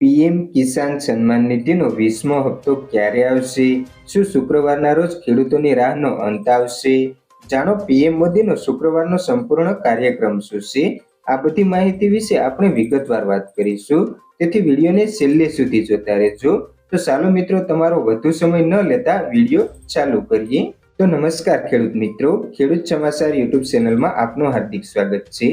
PM Kisan Samman નિધિનો વીસમો હપ્તો ક્યારે આવશે? શું શુક્રવારના રોજ ખેડૂતોની રાહનો અંત આવશે? જાણો, પીએમ મોદીનો શુક્રવારનો સંપૂર્ણ કાર્યક્રમ શું છે? આ બધી માહિતી વિશે આપણે વિગતવાર વાત કરીશું. તેથી વિડીયોને છેલ્લે સુધી જોતા રહેજો. તો ચાલો મિત્રો, તમારો વધુ સમય ન લેતા વીડિયો ચાલુ કરીએ. તો નમસ્કાર ખેડૂત મિત્રો. ખેડૂત સમાચાર યુટ્યુબ ચેનલમાં આપનું હાર્દિક સ્વાગત છે.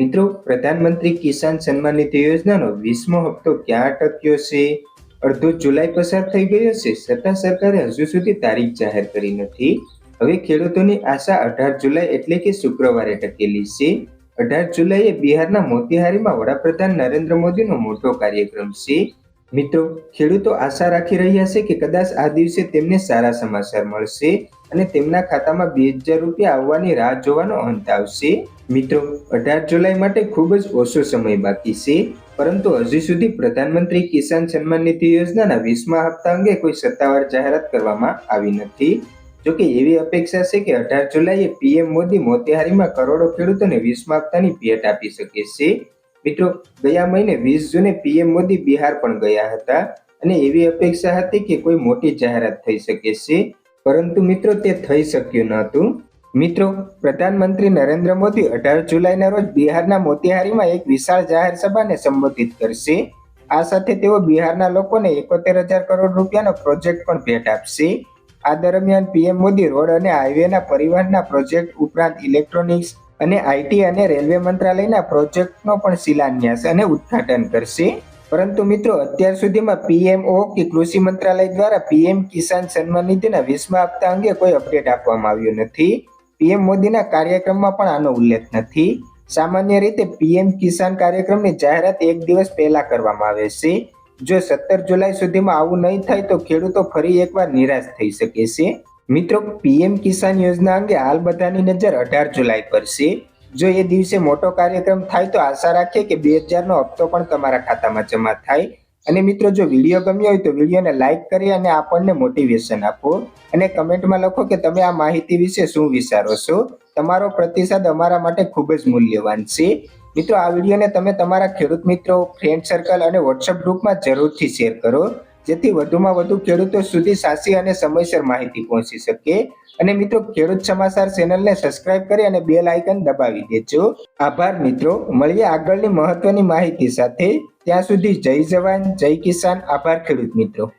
મિત્રો, પ્રધાનમંત્રી કિસાન સન્માન નિધિ યોજનાનો વીસમો હપ્તો ક્યાં અટક્યો છે? અડધો જુલાઈ પસાર થઈ ગયો છે. છતાં સરકારે હજુ સુધી તારીખ જાહેર કરી નથી. હવે ખેડૂતોની આશા અઢાર જુલાઈ એટલે કે શુક્રવારે ટકેલી છે. અઢાર જુલાઈએ બિહારના મોતિહારીમાં વડાપ્રધાન નરેન્દ્ર મોદીનો મોટો કાર્યક્રમ છે. મિત્રો, ખેડૂતો આશા રાખી રહ્યા છે કે કદાચ આ દિવસે તેમને સારા સમાચાર મળશે અને તેમના ખાતામાં બે હજાર રૂપિયા આવવાની રાહ જોવાનો અંત આવશે. મિત્રો, અઢાર જુલાઈ માટે ખૂબ જ ઓછો સમય બાકી છે, પરંતુ હજી સુધી પ્રધાનમંત્રી કિસાન સન્માન નિધિ યોજનાના વીસમા હપ્તા અંગે કોઈ સત્તાવાર જાહેરાત કરવામાં આવી નથી. જોકે એવી અપેક્ષા છે કે અઢાર જુલાઈએ પીએમ મોદી મોતિહારીમાં કરોડો ખેડૂતોને વીસમા હપ્તાની ભેટ આપી શકે છે. મિત્રો, ગયા મહિને વીસ જૂને પીએમ મોદી બિહાર પણ ગયા હતા અને એવી અપેક્ષા હતી કે કોઈ મોટી જાહેરાત થઈ શકે છે. પરંતુ મિત્રો, તે થઈ શક્યું ન હતું મિત્રો, પ્રધાનમંત્રી નરેન્દ્ર મોદી અઢાર જુલાઈના રોજ બિહારના મોતિહારીમાં એક વિશાળ જાહેર સભાને સંબોધિત કરશે. આ સાથે તેઓ બિહારના લોકોને એકોતેર હજાર કરોડ રૂપિયાનો પ્રોજેક્ટ પણ ભેટ આપશે. આ દરમિયાન પીએમ મોદી રોડ અને હાઈવેના પરિવહનના પ્રોજેક્ટ ઉપરાંત ઇલેક્ટ્રોનિક્સ અને આઈટી અને રેલવે મંત્રાલયના પ્રોજેક્ટનો પણ શિલાન્યાસ અને ઉદ્ઘાટન કરશે. પરંતુ મિત્રો, અત્યાર સુધીમાં પીએમઓ કે કૃષિ મંત્રાલય દ્વારા પીએમ કિસાન સન્માન નિધિના વીસમા હપ્તા અંગે કોઈ અપડેટ આપવામાં આવ્યું નથી. પીએમ મોદીના કાર્યક્રમમાં પણ આનો ઉલ્લેખ નથી. સામાન્ય રીતે પીએમ કિસાન કાર્યક્રમની જાહેરાત એક દિવસ પહેલા કરવામાં આવે છે. જો સત્તર જુલાઈ સુધીમાં આવું નહીં થાય તો ખેડૂતો ફરી એકવાર નિરાશ થઈ શકે છે. મિત્રો, પીએમ કિસાન યોજના અંગે હાલ બધાની નજર અઢાર જુલાઈ પર છે. જો એ દિવસે મોટો કાર્યક્રમ થાય તો આશા રાખીએ કે બે હજારનો હપ્તો પણ તમારા ખાતામાં જમા થાય. અને મિત્રો, જો વીડિયો ગમ્યો હોય તો વિડીયોને લાઈક કરી અને આપણને મોટિવેશન આપો. અને કમેન્ટમાં લખો કે તમે આ માહિતી વિશે શું વિચારો છો. તમારો પ્રતિસાદ અમારા માટે ખૂબ જ મૂલ્યવાન છે. મિત્રો, આ વિડીયોને તમે તમારા ખેડૂત મિત્રો ફ્રેન્ડ સર્કલ અને વોટ્સઅપ ગ્રુપમાં જરૂરથી શેર કરો. જેથી વધુમાં વધુ ખેડૂતો સુધી સાચી અને સમયસર માહિતી પહોંચી શકે. અને મિત્રો, ખેડૂત સમાચાર ચેનલને સબસ્ક્રાઇબ કરી અને બેલ આઇકન દબાવી દેજો. આભાર મિત્રો, મળીએ આગળની મહત્વની માહિતી સાથે. ત્યાં સુધી જય જવાન, જય કિસાન. આભાર ખેડૂત મિત્રો.